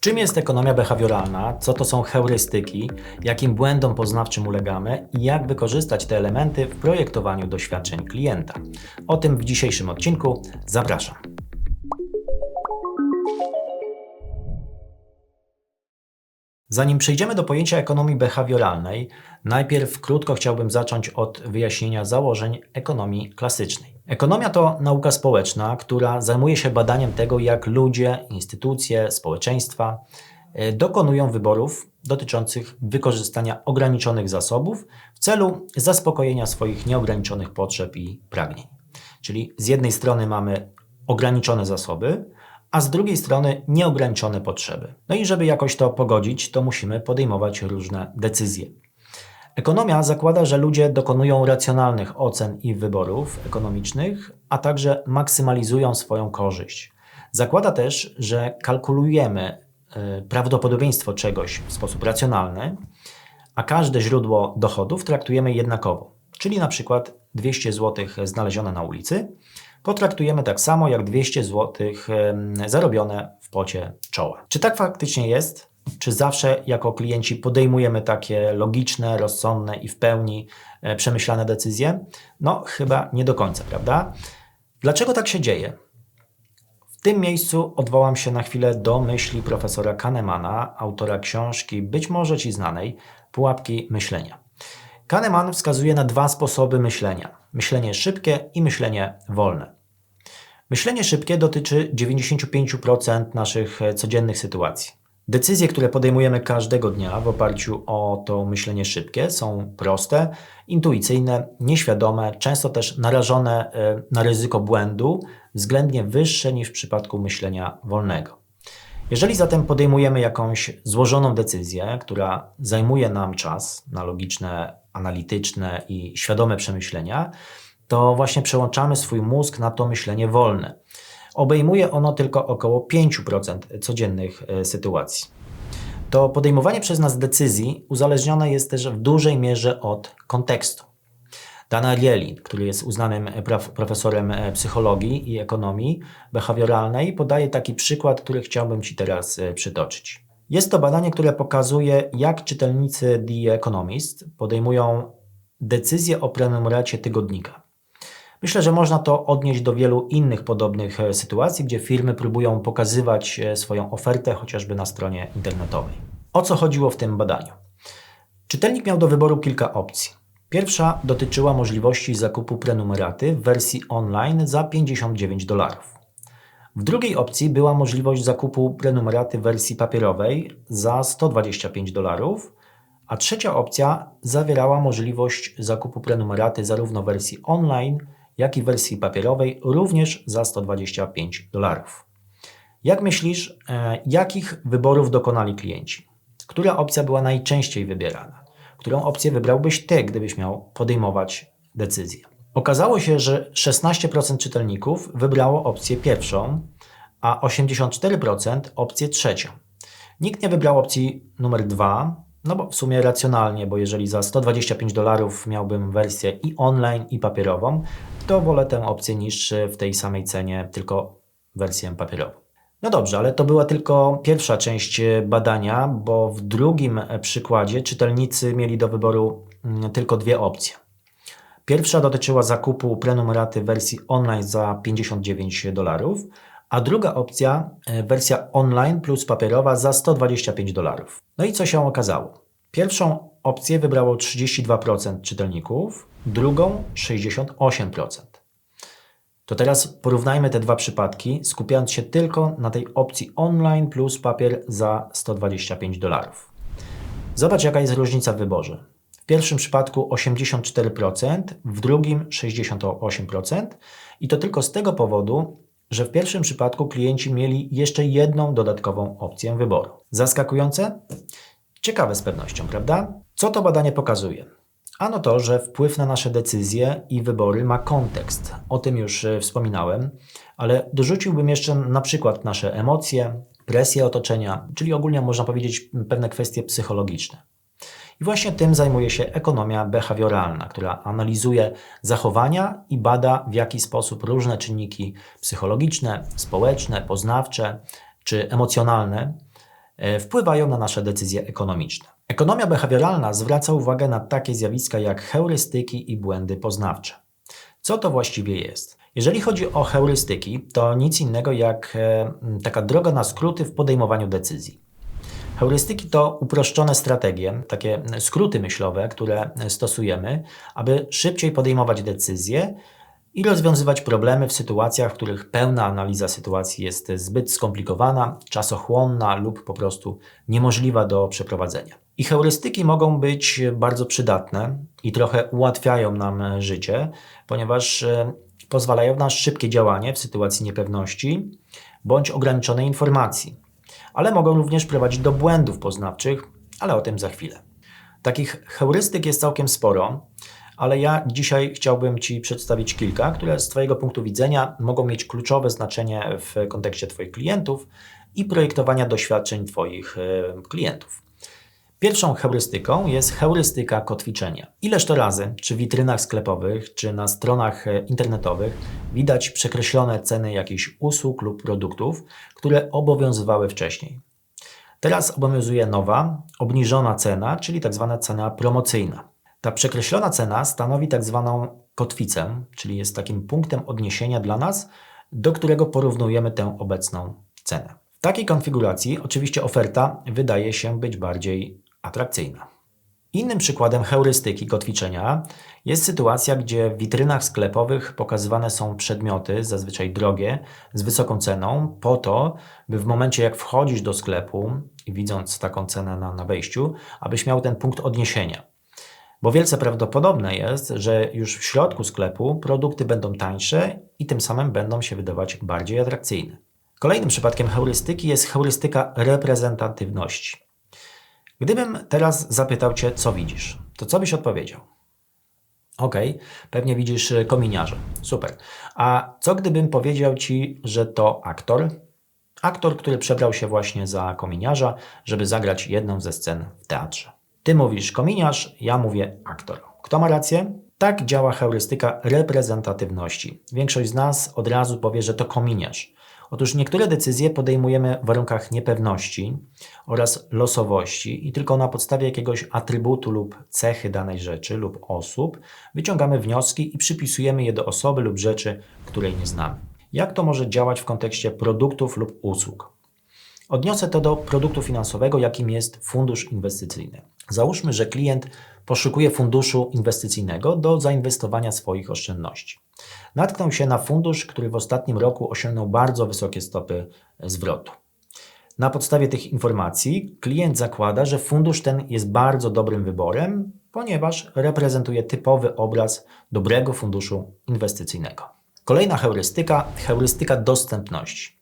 Czym jest ekonomia behawioralna? Co to są heurystyki? Jakim błędom poznawczym ulegamy i jak wykorzystać te elementy w projektowaniu doświadczeń klienta? O tym w dzisiejszym odcinku zapraszam. Zanim przejdziemy do pojęcia ekonomii behawioralnej, najpierw krótko chciałbym zacząć od wyjaśnienia założeń ekonomii klasycznej. Ekonomia to nauka społeczna, która zajmuje się badaniem tego, jak ludzie, instytucje, społeczeństwa e, dokonują wyborów dotyczących wykorzystania ograniczonych zasobów w celu zaspokojenia swoich nieograniczonych potrzeb i pragnień. Czyli z jednej strony mamy ograniczone zasoby, a z drugiej strony nieograniczone potrzeby. No i żeby jakoś to pogodzić, to musimy podejmować różne decyzje. Ekonomia zakłada, że ludzie dokonują racjonalnych ocen i wyborów ekonomicznych, a także maksymalizują swoją korzyść. Zakłada też, że kalkulujemy y, prawdopodobieństwo czegoś w sposób racjonalny, a każde źródło dochodów traktujemy jednakowo. Czyli na przykład 200 zł znalezione na ulicy potraktujemy tak samo jak 200 zł zarobione w pocie czoła. Czy tak faktycznie jest? Czy zawsze jako klienci podejmujemy takie logiczne, rozsądne i w pełni e, przemyślane decyzje? No, chyba nie do końca, prawda? Dlaczego tak się dzieje? W tym miejscu odwołam się na chwilę do myśli profesora Kahnemana, autora książki być może Ci znanej Pułapki myślenia. Kahneman wskazuje na dwa sposoby myślenia: myślenie szybkie i myślenie wolne. Myślenie szybkie dotyczy 95% naszych e, codziennych sytuacji. Decyzje, które podejmujemy każdego dnia w oparciu o to myślenie szybkie, są proste, intuicyjne, nieświadome, często też narażone e, na ryzyko błędu, względnie wyższe niż w przypadku myślenia wolnego. Jeżeli zatem podejmujemy jakąś złożoną decyzję, która zajmuje nam czas na logiczne, analityczne i świadome przemyślenia, to właśnie przełączamy swój mózg na to myślenie wolne. Obejmuje ono tylko około 5% codziennych e, sytuacji. To podejmowanie przez nas decyzji uzależnione jest też w dużej mierze od kontekstu. Dan Ariely, który jest uznanym profesorem e, psychologii i ekonomii behawioralnej, podaje taki przykład, który chciałbym Ci teraz e, przytoczyć. Jest to badanie, które pokazuje, jak czytelnicy The Economist podejmują decyzję o prenumeracie tygodnika. Myślę, że można to odnieść do wielu innych podobnych e, sytuacji, gdzie firmy próbują pokazywać e, swoją ofertę chociażby na stronie internetowej. O co chodziło w tym badaniu? Czytelnik miał do wyboru kilka opcji. Pierwsza dotyczyła możliwości zakupu prenumeraty w wersji online za 59 dolarów. W drugiej opcji była możliwość zakupu prenumeraty w wersji papierowej za 125 dolarów, a trzecia opcja zawierała możliwość zakupu prenumeraty zarówno w wersji online, jak i w wersji papierowej również za 125 dolarów. Jak myślisz, e, jakich wyborów dokonali klienci? Która opcja była najczęściej wybierana? Którą opcję wybrałbyś ty, gdybyś miał podejmować decyzję? Okazało się, że 16% czytelników wybrało opcję pierwszą, a 84% opcję trzecią. Nikt nie wybrał opcji numer dwa, no bo w sumie racjonalnie, bo jeżeli za 125 dolarów miałbym wersję i online, i papierową, to wolę tę opcję niż w tej samej cenie tylko wersję papierową. No dobrze, ale to była tylko pierwsza część badania, bo w drugim przykładzie czytelnicy mieli do wyboru mm, tylko dwie opcje. Pierwsza dotyczyła zakupu prenumeraty wersji online za 59 dolarów, a druga opcja, e, wersja online plus papierowa za 125 dolarów. No i co się okazało? Pierwszą opcję wybrało 32% czytelników, drugą 68%. To teraz porównajmy te dwa przypadki, skupiając się tylko na tej opcji online plus papier za 125 dolarów. Zobacz, jaka jest różnica w wyborze. W pierwszym przypadku 84%, w drugim 68%, i to tylko z tego powodu, że w pierwszym przypadku klienci mieli jeszcze jedną dodatkową opcję wyboru. Zaskakujące? Ciekawe z pewnością, prawda? Co to badanie pokazuje? Ano to, że wpływ na nasze decyzje i wybory ma kontekst. O tym już e, wspominałem, ale dorzuciłbym jeszcze na przykład nasze emocje, presję otoczenia, czyli ogólnie można powiedzieć pewne kwestie psychologiczne. I właśnie tym zajmuje się ekonomia behawioralna, która analizuje zachowania i bada, w jaki sposób różne czynniki psychologiczne, społeczne, poznawcze czy emocjonalne e, wpływają na nasze decyzje ekonomiczne. Ekonomia behawioralna zwraca uwagę na takie zjawiska jak heurystyki i błędy poznawcze. Co to właściwie jest? Jeżeli chodzi o heurystyki, to nic innego jak e, taka droga na skróty w podejmowaniu decyzji. Heurystyki to uproszczone strategie, takie skróty myślowe, które stosujemy, aby szybciej podejmować decyzje i rozwiązywać problemy w sytuacjach, w których pełna analiza sytuacji jest zbyt skomplikowana, czasochłonna lub po prostu niemożliwa do przeprowadzenia. I heurystyki mogą być bardzo przydatne i trochę ułatwiają nam życie, ponieważ e, pozwalają na szybkie działanie w sytuacji niepewności bądź ograniczonej informacji, ale mogą również prowadzić do błędów poznawczych, ale o tym za chwilę. Takich heurystyk jest całkiem sporo, ale ja dzisiaj chciałbym Ci przedstawić kilka, które z Twojego punktu widzenia mogą mieć kluczowe znaczenie w kontekście Twoich klientów i projektowania doświadczeń Twoich klientów. Pierwszą heurystyką jest heurystyka kotwiczenia. Ileż to razy, czy w witrynach sklepowych, czy na stronach e, internetowych, widać przekreślone ceny jakichś usług lub produktów, które obowiązywały wcześniej. Teraz obowiązuje nowa, obniżona cena, czyli tak zwana cena promocyjna. Ta przekreślona cena stanowi tak zwaną kotwicę, czyli jest takim punktem odniesienia dla nas, do którego porównujemy tę obecną cenę. W takiej konfiguracji oczywiście oferta wydaje się być bardziej atrakcyjna. Innym przykładem heurystyki kotwiczenia jest sytuacja, gdzie w witrynach sklepowych pokazywane są przedmioty, zazwyczaj drogie, z wysoką ceną, po to, by w momencie jak wchodzisz do sklepu i widząc taką cenę na, na wejściu, abyś miał ten punkt odniesienia. Bo wielce prawdopodobne jest, że już w środku sklepu produkty będą tańsze i tym samym będą się wydawać bardziej atrakcyjne. Kolejnym przypadkiem heurystyki jest heurystyka reprezentatywności. Gdybym teraz zapytał Cię, co widzisz, to co byś odpowiedział? Ok, pewnie widzisz kominiarza. Super. A co gdybym powiedział Ci, że to aktor? Aktor, który przebrał się właśnie za kominiarza, żeby zagrać jedną ze scen w teatrze. Ty mówisz kominiarz, ja mówię aktor. Kto ma rację? Tak działa heurystyka reprezentatywności. Większość z nas od razu powie, że to kominiarz. Otóż niektóre decyzje podejmujemy w warunkach niepewności oraz losowości i tylko na podstawie jakiegoś atrybutu lub cechy danej rzeczy lub osób wyciągamy wnioski i przypisujemy je do osoby lub rzeczy, której nie znamy. Jak to może działać w kontekście produktów lub usług? Odniosę to do produktu finansowego, jakim jest fundusz inwestycyjny. Załóżmy, że klient poszukuje funduszu inwestycyjnego do zainwestowania swoich oszczędności. Natknął się na fundusz, który w ostatnim roku osiągnął bardzo wysokie stopy zwrotu. Na podstawie tych informacji klient zakłada, że fundusz ten jest bardzo dobrym wyborem, ponieważ reprezentuje typowy obraz dobrego funduszu inwestycyjnego. Kolejna heurystyka heurystyka dostępności.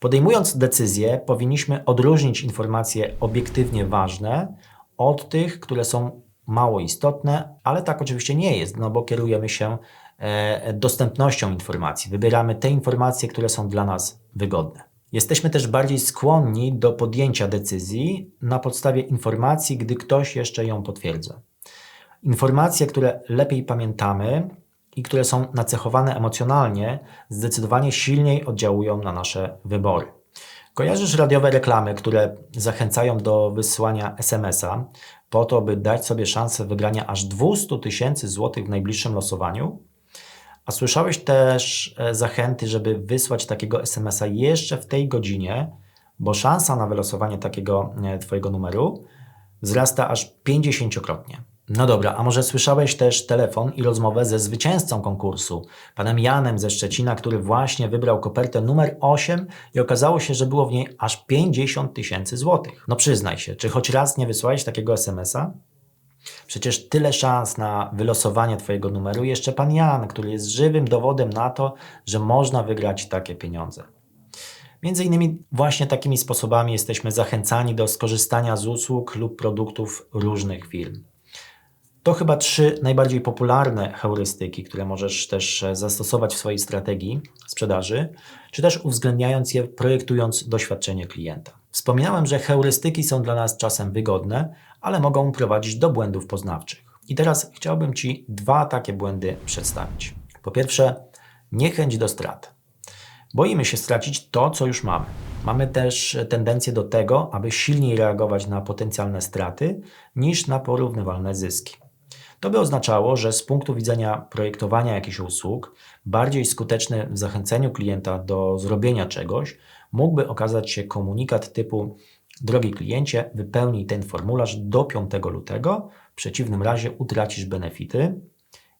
Podejmując decyzję, powinniśmy odróżnić informacje obiektywnie ważne od tych, które są mało istotne, ale tak oczywiście nie jest, no bo kierujemy się e, dostępnością informacji. Wybieramy te informacje, które są dla nas wygodne. Jesteśmy też bardziej skłonni do podjęcia decyzji na podstawie informacji, gdy ktoś jeszcze ją potwierdza. Informacje, które lepiej pamiętamy i które są nacechowane emocjonalnie, zdecydowanie silniej oddziałują na nasze wybory. Kojarzysz radiowe reklamy, które zachęcają do wysyłania SMS-a po to, by dać sobie szansę wygrania aż 200 tysięcy złotych w najbliższym losowaniu? A słyszałeś też e, zachęty, żeby wysłać takiego SMS-a jeszcze w tej godzinie, bo szansa na wylosowanie takiego e, Twojego numeru wzrasta aż 50-krotnie. No dobra, a może słyszałeś też telefon i rozmowę ze zwycięzcą konkursu, panem Janem ze Szczecina, który właśnie wybrał kopertę numer 8 i okazało się, że było w niej aż 50 tysięcy złotych. No przyznaj się, czy choć raz nie wysłałeś takiego SMS-a? Przecież tyle szans na wylosowanie Twojego numeru jeszcze pan Jan, który jest żywym dowodem na to, że można wygrać takie pieniądze. Między innymi właśnie takimi sposobami jesteśmy zachęcani do skorzystania z usług lub produktów różnych firm. To chyba trzy najbardziej popularne heurystyki, które możesz też e, zastosować w swojej strategii sprzedaży, czy też uwzględniając je, projektując doświadczenie klienta. Wspominałem, że heurystyki są dla nas czasem wygodne, ale mogą prowadzić do błędów poznawczych. I teraz chciałbym Ci dwa takie błędy przedstawić. Po pierwsze, niechęć do strat. Boimy się stracić to, co już mamy. Mamy też tendencję do tego, aby silniej reagować na potencjalne straty niż na porównywalne zyski. To by oznaczało, że z punktu widzenia projektowania jakichś usług, bardziej skuteczny w zachęceniu klienta do zrobienia czegoś mógłby okazać się komunikat typu: Drogi kliencie, wypełnij ten formularz do 5 lutego, w przeciwnym razie utracisz benefity,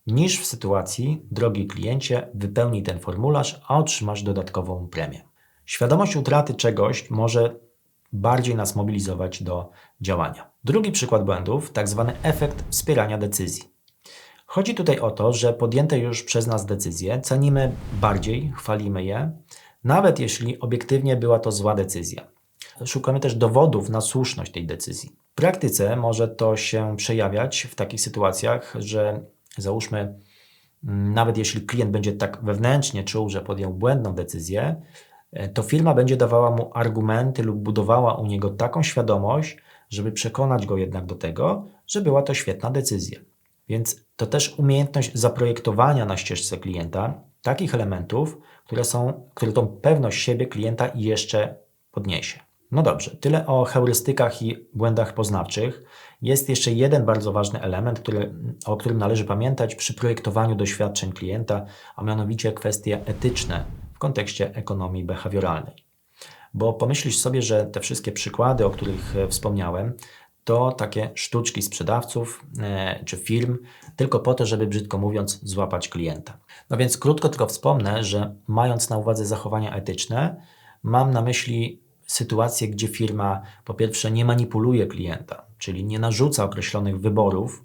niż w sytuacji: Drogi kliencie, wypełnij ten formularz, a otrzymasz dodatkową premię. Świadomość utraty czegoś może bardziej nas mobilizować do działania. Drugi przykład błędów, tak zwany efekt wspierania decyzji. Chodzi tutaj o to, że podjęte już przez nas decyzje cenimy bardziej, chwalimy je, nawet jeśli obiektywnie była to zła decyzja. Szukamy też dowodów na słuszność tej decyzji. W praktyce może to się przejawiać w takich sytuacjach, że załóżmy, mm, nawet jeśli klient będzie tak wewnętrznie czuł, że podjął błędną decyzję, e, to firma będzie dawała mu argumenty lub budowała u niego taką świadomość, żeby przekonać go jednak do tego, że była to świetna decyzja. Więc to też umiejętność zaprojektowania na ścieżce klienta takich elementów, które, są, które tą pewność siebie klienta jeszcze podniesie. No dobrze, tyle o heurystykach i błędach poznawczych. Jest jeszcze jeden bardzo ważny element, który, o którym należy pamiętać przy projektowaniu doświadczeń klienta, a mianowicie kwestie etyczne w kontekście ekonomii behawioralnej. Bo pomyślisz sobie, że te wszystkie przykłady, o których e, wspomniałem, to takie sztuczki sprzedawców e, czy firm, tylko po to, żeby brzydko mówiąc, złapać klienta. No więc krótko tylko wspomnę, że mając na uwadze zachowania etyczne, mam na myśli sytuację, gdzie firma po pierwsze nie manipuluje klienta, czyli nie narzuca określonych wyborów,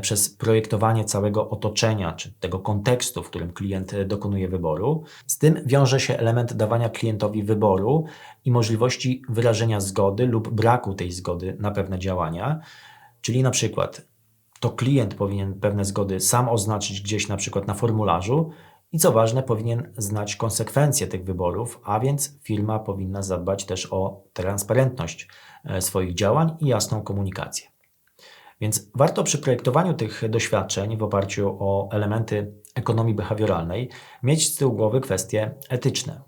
przez projektowanie całego otoczenia, czy tego kontekstu, w którym klient e, dokonuje wyboru. Z tym wiąże się element dawania klientowi wyboru i możliwości wyrażenia zgody lub braku tej zgody na pewne działania. Czyli na przykład to klient powinien pewne zgody sam oznaczyć gdzieś na przykład na formularzu i co ważne, powinien znać konsekwencje tych wyborów, a więc firma powinna zadbać też o transparentność e, swoich działań i jasną komunikację. Więc warto przy projektowaniu tych doświadczeń w oparciu o elementy ekonomii behawioralnej mieć z tyłu głowy kwestie etyczne.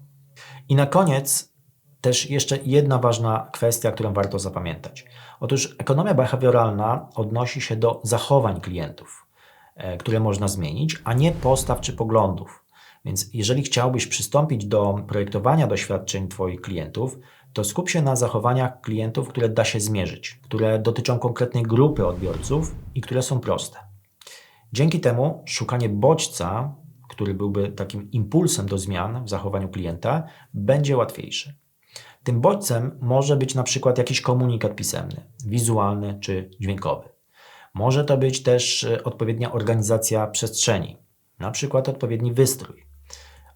I na koniec też jeszcze jedna ważna kwestia, którą warto zapamiętać. Otóż ekonomia behawioralna odnosi się do zachowań klientów, e, które można zmienić, a nie postaw czy poglądów. Więc jeżeli chciałbyś przystąpić do projektowania doświadczeń Twoich klientów, to skup się na zachowaniach klientów, które da się zmierzyć, które dotyczą konkretnej grupy odbiorców i które są proste. Dzięki temu szukanie bodźca, który byłby takim impulsem do zmian w zachowaniu klienta, będzie łatwiejsze. Tym bodźcem może być na przykład jakiś komunikat pisemny, wizualny czy dźwiękowy. Może to być też e, odpowiednia organizacja przestrzeni, na przykład odpowiedni wystrój.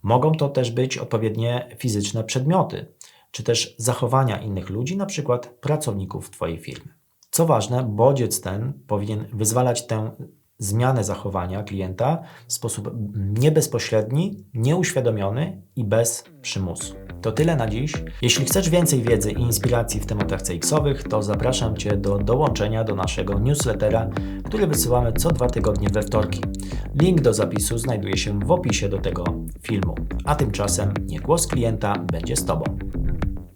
Mogą to też być odpowiednie fizyczne przedmioty, czy też zachowania innych ludzi, na przykład pracowników Twojej firmy. Co ważne, bodziec ten powinien wyzwalać tę zmianę zachowania klienta w sposób niebezpośredni, nieuświadomiony i bez przymusu. To tyle na dziś. Jeśli chcesz więcej wiedzy i inspiracji w tematach CX-owych, to zapraszam Cię do dołączenia do naszego newslettera, który wysyłamy co dwa tygodnie we wtorki. Link do zapisu znajduje się w opisie do tego filmu. A tymczasem nie głos klienta będzie z Tobą.